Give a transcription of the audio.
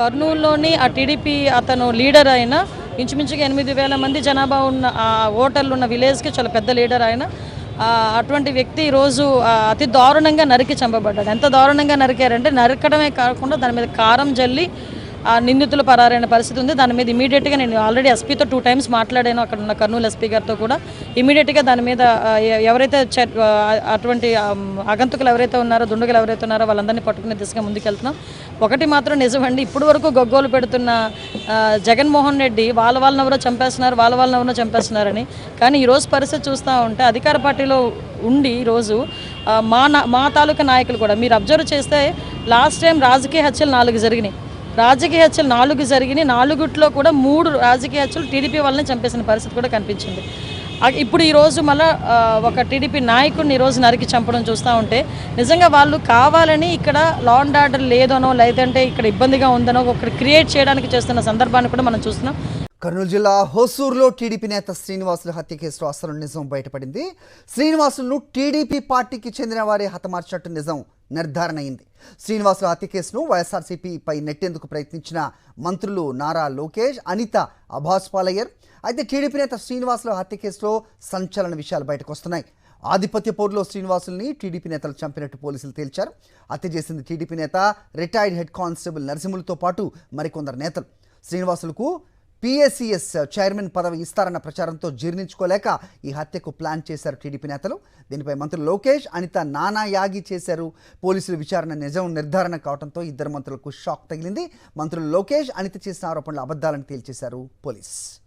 కర్నూలులోని ఆ టీడీపీ అతను లీడర్ అయిన ఇంచుమించుగా ఎనిమిది వేల మంది జనాభా ఉన్న ఆ ఓటర్లు ఉన్న విలేజ్కి చాలా పెద్ద లీడర్ ఆయన. అటువంటి వ్యక్తి ఈరోజు అతి దారుణంగా నరికి చంపబడ్డాడు. ఎంత దారుణంగా నరికారంటే నరకడమే కాకుండా దాని మీద కారం జల్లి నిందితులు పరారైన పరిస్థితి ఉంది. దాని మీద ఇమీడియట్గా నేను ఆల్రెడీ ఎస్పీతో టూ టైమ్స్ మాట్లాడాను. అక్కడ ఉన్న కర్నూలు ఎస్పీ గారితో కూడా. ఇమీడియట్గా దాని మీద ఎవరైతే చ- అటువంటి ఆమ్, ఎవరైతే ఉన్నారో దుండగులు ఎవరైతే ఉన్నారో వాళ్ళందరినీ పట్టుకునే దిశగా ముందుకెళ్తున్నాం. ఒకటి మాత్రం నిజమండి ఇప్పటి వరకు గొగ్గోలు పెడుతున్న జగన్మోహన్ రెడ్డి వాళ్ళ వాళ్ళని ఎవరో చంపేస్తున్నారు వాళ్ళ వాళ్ళని ఎవరో చంపేస్తున్నారని. కానీ ఈరోజు పరిస్థితి చూస్తూ ఉంటే అధికార పార్టీలో ఉండి ఈరోజు మా నా మా తాలూకా నాయకులు కూడా మీరు అబ్జర్వ్ చేస్తే లాస్ట్ టైం రాజకీయ హత్యలు నాలుగు జరిగినాయి. రాజకీయ హత్యలు నాలుగు జరిగినాయి. నాలుగుట్లో కూడా మూడు రాజకీయ హత్యలు టీడీపీ వల్లనే చంపేసిన పరిస్థితి కూడా కనిపించింది. ఇప్పుడు ఈరోజు మళ్ళా ఒక టీడీపీ నాయకుడిని ఈరోజు నరికి చంపడం చూస్తూ ఉంటే నిజంగా వాళ్ళు కావాలని ఇక్కడ లా అండ్ ఆర్డర్ లేదనో లేదంటే ఇక్కడ ఇబ్బందిగా ఉందనో ఒకటి క్రియేట్ చేయడానికి చేస్తున్న సందర్భాన్ని కూడా మనం చూస్తున్నాం. కర్నూలు జిల్లా హోసూరులో టీడీపీ నేత శ్రీనివాసులు హత్య కేసులో అసలు నిజం బయటపడింది. శ్రీనివాసులను టీడీపీ పార్టీకి చెందిన వారే హతమార్చినట్టు నిజం నిర్ధారణ అయింది శ్రీనివాసుల హత్య కేసును వైఎస్ఆర్సీపీపై నెట్టేందుకు ప్రయత్నించిన మంత్రులు నారా లోకేష్ అనిత అభాస్ పాలయ్యర్. అయితే టీడీపీ నేత శ్రీనివాసుల హత్య కేసులో సంచలన విషయాలు బయటకు వస్తున్నాయి ఆధిపత్య పోరులో శ్రీనివాసుల్ని టీడీపీ నేతలు చంపినట్టు పోలీసులు తేల్చారు. హత్య చేసింది టీడీపీ నేత రిటైర్డ్ హెడ్ కానిస్టేబుల్ నరసింహులతో పాటు మరికొందరు నేతలు. శ్రీనివాసులకు పిఎస్సిఎస్ చైర్మన్ పదవి ఇస్తారన్న ప్రచారంతో జీర్ణించుకోలేక ఈ హత్యకు ప్లాన్ చేశారు టీడీపీ నేతలు. దీనిపై మంత్రులు లోకేష్ అనిత నానా యాగి చేశారు. పోలీసులు విచారణ నిజం నిర్ధారణ కావడంతో ఇద్దరు మంత్రులకు షాక్ తగిలింది. మంత్రులు లోకేష్ అనిత చేసిన ఆరోపణలు అబద్ధాలను తేల్చేశారు పోలీస్.